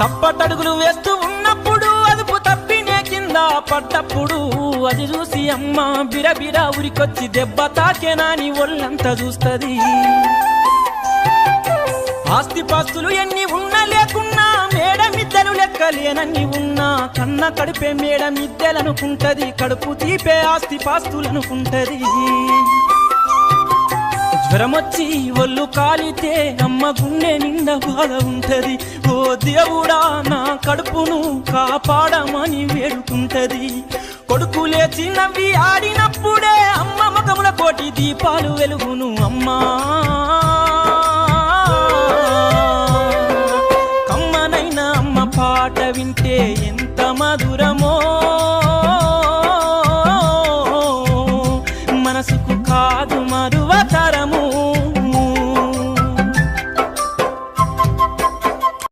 తప్పటడుగులు వేస్తూ ఉన్నప్పుడు అదుపు తప్పినే కింద పడ్డప్పుడు అది చూసి అమ్మ బిరబిర ఉరికొచ్చి దెబ్బ తాకేనాని ఒళ్ళంతా చూస్తది. ఆస్తిపాస్తులు ఎన్ని ఉన్నా లేకున్నా మేడమిద్దలు లెక్కలేనన్ని ఉన్నా కన్న కడుపే మేడమిద్దెలనుకుంటది కడుపు తీపే ఆస్తిపాస్తులనుకుంటది. జ్వరమొచ్చి ఒళ్ళు కాలితే అమ్మ గుండె నిండా బాధ ఉంటది. ఓ దేవుడా నా కడుపును కాపాడమని వేడుకుంటది. కొడుకు లేచి నవ్వి ఆడినప్పుడే అమ్మ మగముల కోటి దీపాలు వెలుగును అమ్మా. కమ్మనైన అమ్మ పాట వింటే ఎంత మధురమో. páramo